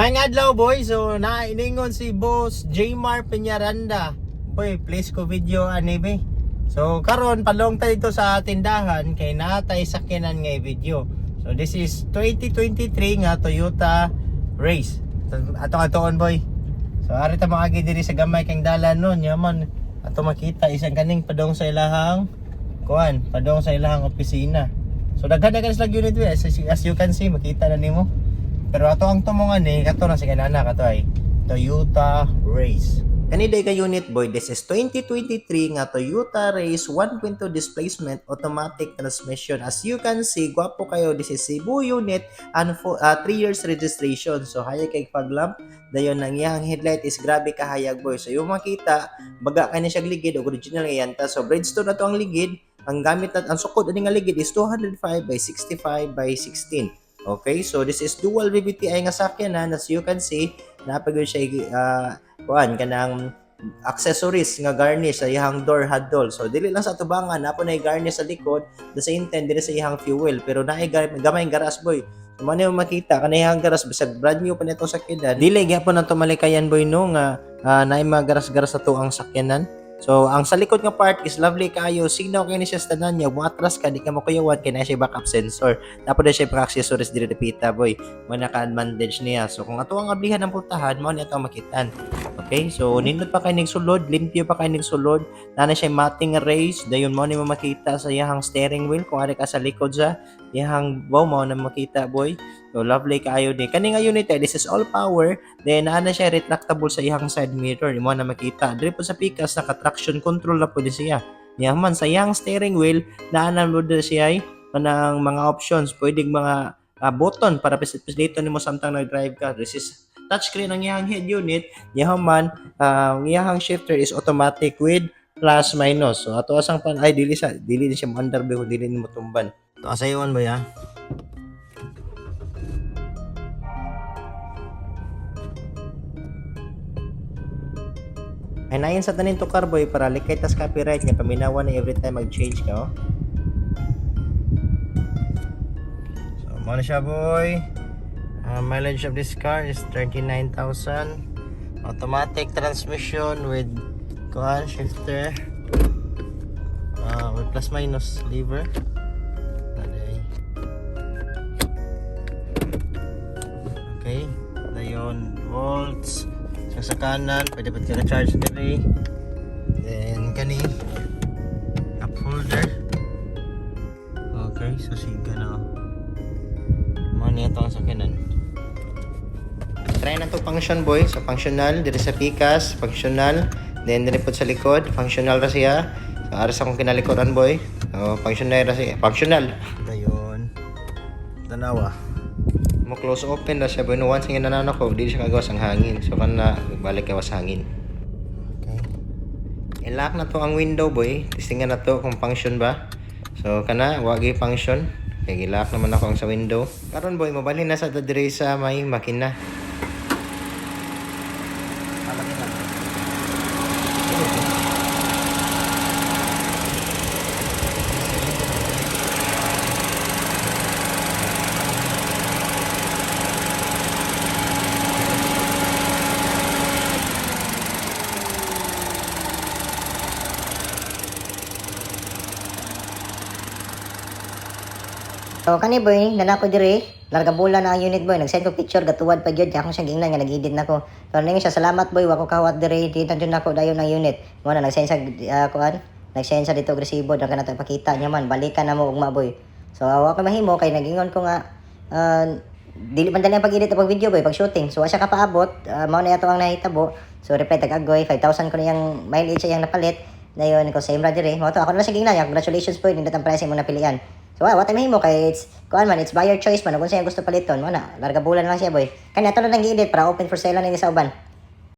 May adlaw boy, so nainingon si boss Jmar Peñaranda. Boy, please ko video ani be. So karon palong tayo dito sa tindahan kay natay sakyanan nga video. So this is 2023 nga Toyota Race. Ato atoon boy. So ari ta maagi diri sa gamay kang dalan nun, yaman. Ato makita isang kaning padong sa ilahang kuan, padong sa ilahang opisina. So daghan na sila unit we as, as you can see makita na nimo. Pero ato ang tumongan ni kato na si kanana kato ay Toyota Race. Kaniday ka unit boy, this is 2023 nga Toyota Race 1.2 displacement automatic transmission. As you can see, gwapo kayo, this is Cebu unit and 3 years registration. So hayag kay paglamp, dayon nang iyang headlight is grabe kahayag boy. So yung makita, baga kani siya ligid original nga yanta. So Bridgestone na to ang ligid, ang gamit at ang sukod ani nga ligid is 205 by 65 by 16. Okay, so this is dual VVTi nga sakyanan as you can see, napagod siya uh, kuan kanang accessories nga garnish sa iyang door handle. So dili lang sa tubangan napo na garnish sa likod, the same time dili sa iyang fuel pero naay gamay garas boy. So man yung makita kanayang garas bisag brand new pa nito sakyanan. Dili gyapon ang tumalikayan boy no nga uh, naay mga garas-garas sa to ang sakyanan. So, ang sa likod nga part is lovely kayo. Signaw kayo ni siya sa tanan niya. Buatras ka, di ka mo kuyawan. Kaya siya backup sensor. Tapos na siya pa accessories diri repita, boy. Mo naka-advantage niya. So, kung ato ang ablihan ng pultahan, mo niya ito makitaan. Okay? So, nindot pa kayo sulod. Limpyo pa kayo sulod. Nana siya mating race. Dayon mo ni mo makita sa iyang steering wheel. Kung ari ka sa likod sa iyang wow mo na makita, boy. So, lovely kaayo ni. Kani nga unit, this is all power. Then, ana siya retractable sa iyang side mirror. Imo na makita. Diri po sa pikas, naka traction control na po din siya. Yaman, sa iyang steering wheel, naanan mo din siya ay ng mga options. Pwedeng mga ah, button para pisit-pisito nimo samtang nag-drive ka. This is touchscreen ang iyang head unit. Yaman, ah, ang iyang shifter is automatic with plus minus. So, ato asang pan, ay, dili sa, dili siya underbe kung dili nimo tumban. Ito, asayon ba ya? Ay nayon sa tanin to carboy para likay tas copyright nga paminawan na every time mag-change ka oh. So mo siya boy. Uh, mileage of this car is 39,000. Automatic transmission with kuan shifter. Uh, with plus minus lever. Okay. Dayon volts. So, sa kanan, pwede pa ka charge diri. Then, kani, cup holder. Okay, so siga Try na to function boy. So, functional, diri sa pikas, functional. Then, diri po sa likod, functional ra siya. So, aras akong kinalikoran boy. So, functional ra siya. Functional. Dayon. Tanawa mo close open na siya boy no once nga nanano ko di siya kagawas ang hangin so kan na balik kawas hangin okay i-lock na to ang window boy testingan na to kung function ba so kana wagi function kaya gilock naman ako ang sa window karon boy mabali na sa dadiri sa may makina So kani boy, nanako diri, larga bola na ang unit boy. Nag-send ko picture gatuwad pa gyud akong siya gingnan nga nag-edit nako. So ninyo siya salamat boy, wako kawat diri di tanjun nako dayon ang unit. Mo na nag-send sa uh, kuan, nag-send sa dito agresibo daw kana pakita niya man, balikan na mo ugma boy. So awa ko mahimo kay nagingon ko nga uh, dili man dali ang pag-edit pag video boy, pag shooting. So asya ka paabot, uh, mao na ato ang nahitabo. So reply tag agoy 5,000 ko na yung mileage yung napalit. Dayon ko same ra diri. Mo to ako na sa gingnan, congratulations boy, nindot ang pricing mo napilian. So, ah, what mo kay it's, kuan man, it's buyer choice man. Kung siya gusto paliton, mo na, larga bulan lang siya, boy. Kanya to na lang gi-edit para open for sale na sa uban.